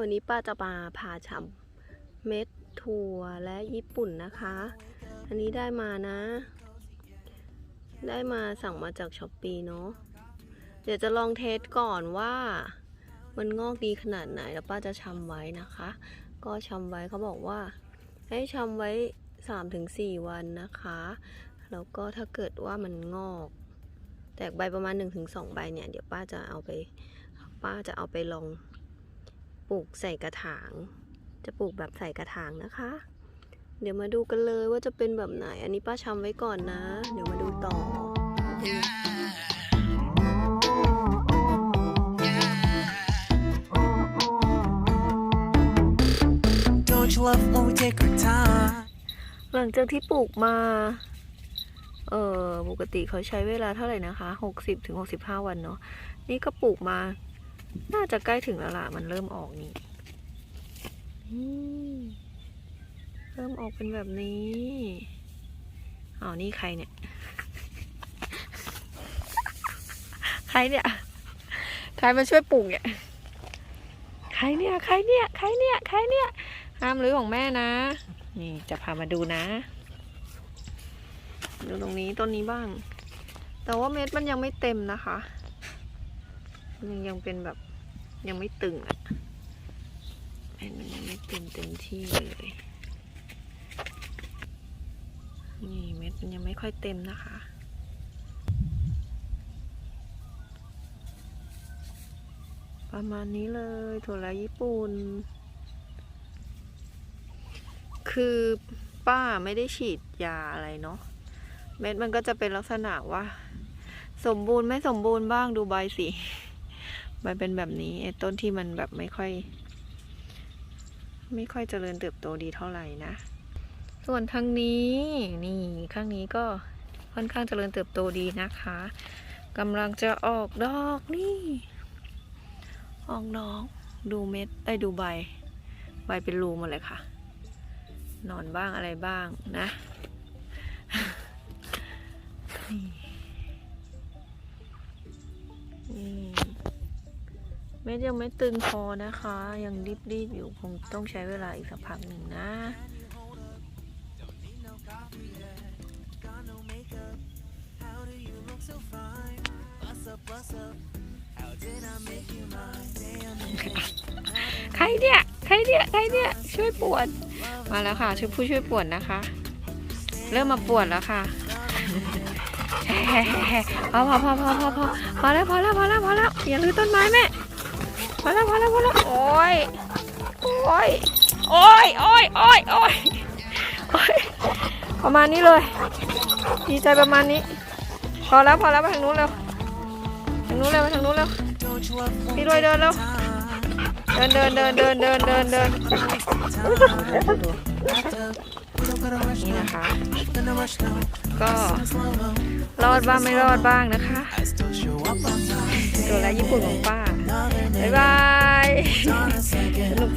วันนี้ป้าจะมาพาชำเม็ดถั่วและญี่ปุ่นนะคะ อันนี้ได้มานะ ได้มาสั่งมาจากช้อปปีเนาะ เดี๋ยวจะลองเทสก่อนว่า มันงอกดีขนาดไหนแล้วป้าจะชำไว้นะคะ ก็ชำไว้เขาบอกว่า ให้ชำไว้ 3-4 วันนะคะ แล้วก็ถ้าเกิดว่ามันงอกแตกใบประมาณ 1-2 ใบเนี่ย เดี๋ยวป้าจะเอาไป ป้าจะเอาไปลอง ปลูกใส่กระถาง จะปลูกแบบใส่กระถางนะคะ เดี๋ยวมาดูกันเลยว่าจะเป็นแบบไหน อันนี้ป้าชำไว้ก่อนนะ เดี๋ยวมาดูต่อ Don't you love when we take our time? หลังจากที่ปลูกมา เออปกติเขาใช้เวลาเท่าไหร่นะคะหกสิบถึงหกสิบห้าวันเนาะ นี่ก็ปลูกมา น่าจะใกล้ถึงแล้วล่ะ มันเริ่มออกนี่เริ่มออกเป็นแบบนี้อ้าวนี่ใครเนี่ย ใครเนี่ย ใครมาช่วยปลูกเนี่ย ใครเนี่ย ใครเนี่ย ใครเนี่ย ใครเนี่ย ห้ามรื้อของแม่นะ นี่จะพามาดูนะ ดูตรงนี้ต้นนี้บ้าง แต่ว่าเม็ดมันยังไม่เต็มนะคะ มันยังเป็นแบบยังไม่ตึงอะเม็ดมันยังไม่เต็มเต็มที่เลยนี่เม็ดมันยังไม่ค่อยเต็มนะคะประมาณนี้เลยถั่วละญี่ปุ่น คือป้าไม่ได้ฉีดยาอะไรเนาะ เม็ดมันก็จะเป็นลักษณะว่า สมบูรณ์ไม่สมบูรณ์บ้างดูใบสิ ใบเป็นแบบนี้ไอ้ต้นที่มันแบบไม่ค่อย ไม่ค่อยเจริญเติบโตดีเท่าไหร่นะ ส่วนทางนี้นี่ข้างนี้ก็ค่อนข้างเจริญเติบโตดีนะคะกำลังจะออกดอกนี่ ออกดอกดูเม็ดไอ้ดูใบ ใบเป็นรูหมดเลยค่ะ นอนบ้างอะไรบ้างนะนี่นี่ เม็ดยังไม่ตึงพอนะคะ ยังรีบๆอยู่คงต้องใช้เวลาอีกสักพักหนึ่งนะใครเนี่ย ใครเนี่ย ใครเนี่ย ช่วยปวด มาแล้วค่ะช่วยผู้ช่วยปวดนะคะ เริ่มมาปวดแล้วค่ะพอพอพอพอพอพอพอแล้วพอแล้วพอแล้วพอแล้วอย่าลื้อต้นไม้แม่ พอแล้วพอแล้วพอแล้วโอ้ยโอ้ยโอ้ยโอ้ยโอ้ยโอ้ยประมาณนี้เลย ดีใจประมาณนี้ พอแล้วพอแล้วไปทางนู้นเร็วทางนู้นเร็วไปทางนู้นเร็วพี่ we ด้วยเดินเร็วเดินเดินเดินเดินเดินเดินเดินนี่นะคะ ก็รอดบ้างไม่รอดบ้างนะคะ I still show up on time. ตัวและญี่ปุ่นของป้าบ๊ายบาย